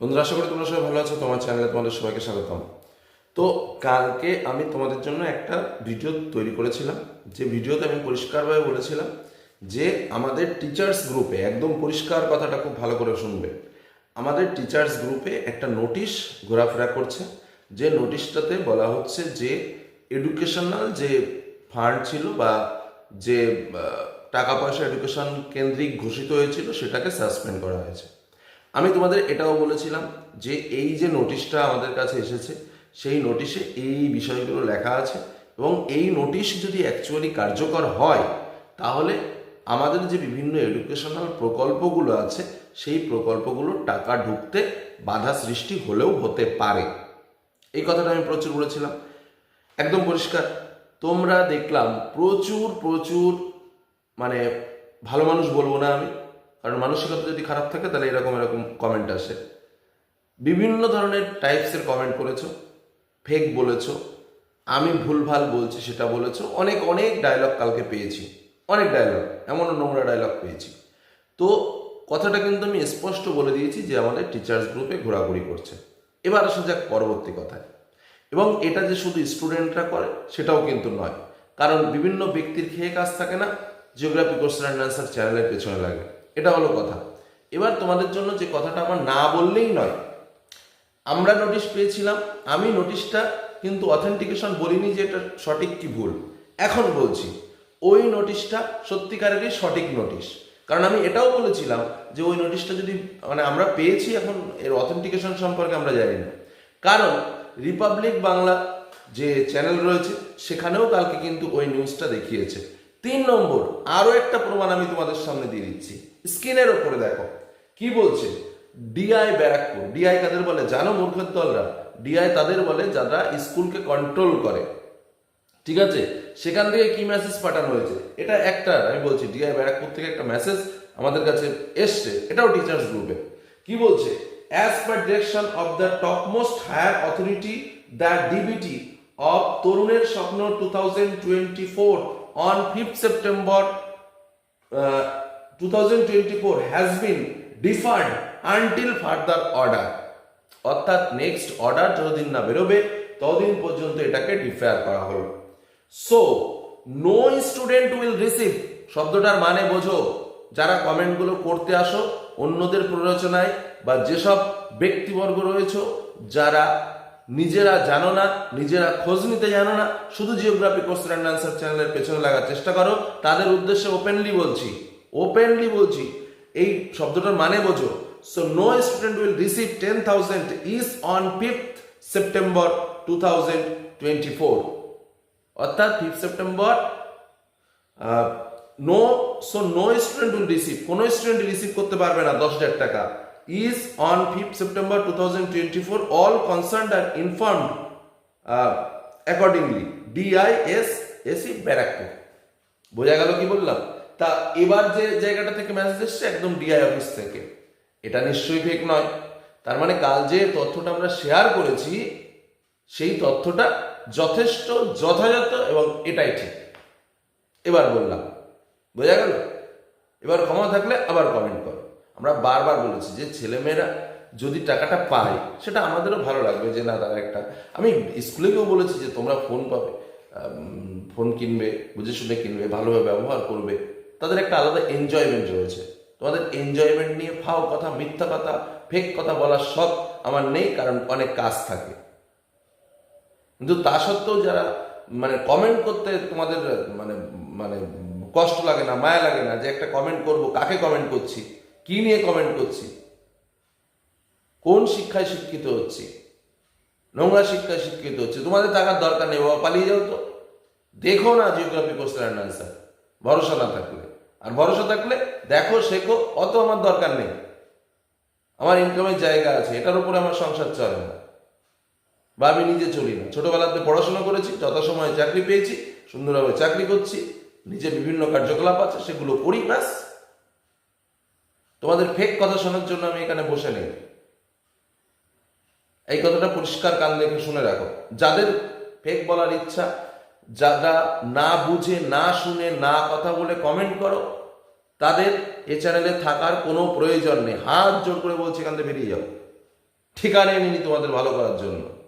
বন্ধুরা, আশা করি তোমরা সবাই ভালো আছো। তোমার চ্যানেলে তোমাদের সবাইকে স্বাগতম। তো কালকে আমি তোমাদের জন্য একটা ভিডিও তৈরি করেছিলাম। যে ভিডিওতে আমি পরিষ্কারভাবে বলেছিলাম যে আমাদের টিচার্স গ্রুপে একদম পরিষ্কার কথাটা খুব ভালো করে শুনবে, আমাদের টিচার্স গ্রুপে একটা নোটিশ ঘোরাফেরা করছে। যে নোটিশটাতে বলা হচ্ছে যে এডুকেশনাল যে ফান্ড ছিল বা যে টাকা পয়সা এডুকেশন কেন্দ্রিক ঘোষিত হয়েছিল, সেটাকে সাসপেন্ড করা হয়েছে। আমি তোমাদের এটাও বলেছিলাম যে এই যে নোটিশটা আমাদের কাছে এসেছে, সেই নোটিশে এই বিষয়গুলো লেখা আছে এবং এই নোটিশ যদি অ্যাকচুয়ালি কার্যকর হয়, তাহলে আমাদের যে বিভিন্ন এডুকেশনাল প্রকল্পগুলো আছে, সেই প্রকল্পগুলোর টাকা ঢুকতে বাধা সৃষ্টি হলেও হতে পারে। এই কথাটা আমি প্রচুর বলেছিলাম। একদম পরিষ্কার। তোমরা দেখলাম প্রচুর প্রচুর মানে ভালো মানুষ বলব না আমি কারণ মানসিকতা যদি খারাপ থাকে, তাহলে এরকম এরকম কমেন্ট আসে। বিভিন্ন ধরনের টাইপসের কমেন্ট করেছ ফেক বলেছ, আমি ভুলভাল বলছি সেটা বলেছ, অনেক অনেক ডায়লগ কালকে পেয়েছি। অনেক ডায়লগ এমনও নোংরা ডায়লগ পেয়েছি। তো কথাটা কিন্তু আমি স্পষ্ট বলে দিয়েছি যে আমাদের টিচার্স গ্রুপে ঘোরাঘুরি করছে। এবার আসা যাক পরবর্তী কথায়। এবং এটা যে শুধু স্টুডেন্টরা করে, সেটাও কিন্তু নয়। কারণ বিভিন্ন ব্যক্তির খেয়ে কাজ থাকে না জিওগ্রাফি কোশ্চেন অ্যান্ড অ্যান্সার চ্যানেলের পেছনে লাগে। এটা হলো কথা। এবার তোমাদের জন্য যে কথাটা আমার না বললেই নয়, আমরা নোটিশ পেয়েছিলাম, আমি নোটিশটা কিন্তু অথেন্টিকেশন বলিনি যে এটা সঠিক কি ভুল। এখন বলছি, ওই নোটিশটা সত্যিকারেরই সঠিক নোটিশ কারণ আমি এটাও বলেছিলাম যে ওই নোটিশটা যদি মানে আমরা পেয়েছি এখন, এর অথেন্টিকেশন সম্পর্কে আমরা জানি না। কারণ রিপাবলিক বাংলা যে চ্যানেল রয়েছে, সেখানেও কালকে কিন্তু ওই নিউজটা দেখিয়েছে। তিন নম্বর আরও একটা প্রমাণ আমি তোমাদের সামনে দিয়ে দিচ্ছি। স্ক্রিনের ওপরে দেখো, কি বলছে? ডিআই ব্যারাকপুর। ডিআই কাদের বলে? জানো মূর্খের দলরা? ডিআই তাদের বলে যারা স্কুলকে কন্ট্রোল করে। ঠিক আছে? সেখান থেকে কি মেসেজ পাঠানো হয়েছে? এটা একটা, আমি বলছি ডিআই ব্যারাকপুর থেকে একটা মেসেজ আমাদের কাছে এসছে। এটাও টিচার্স গ্রুপে কি বলছে? As per direction of the top most higher authority the DBT of Taruner Swapno two thousand twenty four on fifth September uh, 2024 has been deferred until further order. অর্থাৎ নেক্সট অর্ডার যতদিন না বেরোবে ততদিন পর্যন্ত এটাকে ডিফেয়ার করা হলো। So no student will receive শব্দটার মানে বোঝো যারা কমেন্টগুলো করতে আসো অন্যদের প্ররোচনায় বা যেসব ব্যক্তিবর্গ রয়েছে যারা নিজেরা জানো না, নিজেরা খোঁজ নিতে জানো না, শুধু জিওগ্রাফি কোশ্চেন অ্যান্ড আনসার চ্যানেলের পেছনে লাগার চেষ্টা করো। তাদের উদ্দেশ্যে ওপেনলি বলছি ওপেনলি বলছি। এই শব্দটার মানে বোঝো। So no student will receive ten thousand is on fifth September two thousand twenty four অর্থাৎ fifth September no so no student will receive কোনো স্টুডেন্ট রিসিভ করতে পারবে না দশ হাজার টাকা। September two thousand twenty four all concern are informed accordingly DIS AC Barrackpore বোঝা গেল কি বললাম? তা এবার যে জায়গাটা থেকে মেসেজ এসছে, একদম ডিআই অফিস থেকে। এটা নিশ্চয়ই ফেক নয়। তার মানে কাল যে তথ্যটা আমরা শেয়ার করেছি, সেই তথ্যটা যথেষ্ট, যথাযথ এবং এটাই ঠিক। এবার বললাম। বোঝা গেল? এবার ক্ষমা থাকলে আমরা বারবার বলেছি যে ছেলেমেয়েরা যদি টাকাটা পায়, সেটা আমাদেরও ভালো লাগবে যে না, তারা একটা, আমি স্কুলেকেও বলেছি যে তোমরা ফোন পাবে ফোন কিনবে, বুঝে শুনে কিনবে, ভালোভাবে ব্যবহার করবে, তাদের একটা আলাদা এনজয়মেন্ট রয়েছে। তোমাদের এনজয়মেন্ট নিয়ে ফাও কথা, মিথ্যা কথা ফেক কথা বলার শখ আমার নেই, কারণ অনেক কাজ থাকে। কিন্তু তা সত্ত্বেও যারা মানে কমেন্ট করতে তোমাদের মানে মানে কষ্ট লাগে না, মায়া লাগে না যে একটা কমেন্ট করব, কাকে কমেন্ট করছি? কি নিয়ে কমেন্ট করছি? কোন শিক্ষায় শিক্ষিত হচ্ছি? নোংরা শিক্ষায় শিক্ষিত হচ্ছে। তোমাদের টাকার দরকার নেই, বাবা, পালিয়ে যাও তো। দেখো না জিওগ্রাফি কোশ্চেন অ্যান্ড আনসার ভরসা না থাকলে। আর ভরসা থাকলে দেখো, শেখো, অত আমার দরকার নেই। আমার ইনকামের জায়গা আছে, এটার উপরে আমার সংসার চলে না। বা আমি নিজে চলি না। ছোটবেলাতে পড়াশোনা করেছি, যথাসময়ে চাকরি পেয়েছি, সুন্দরভাবে চাকরি করছি, নিজে বিভিন্ন কার্যকলাপ আছে, সেগুলো করি, ব্যাস। তোমাদের ফেক কথা শোনার জন্য আমি এখানে বসে নেই। এই কথাটা পরিষ্কার কান দেখে শুনে রাখো। যাদের ফেক বলার ইচ্ছা, যারা না বুঝে, না শুনে, না কথা বলে কমেন্ট করো, তাদের এ চ্যানেলে থাকার কোনো প্রয়োজন নেই। হাত জোর করে বলছি, এখান থেকে বেরিয়ে যাও। ঠিকানা নিনি তোমাদের ভালো করার জন্য।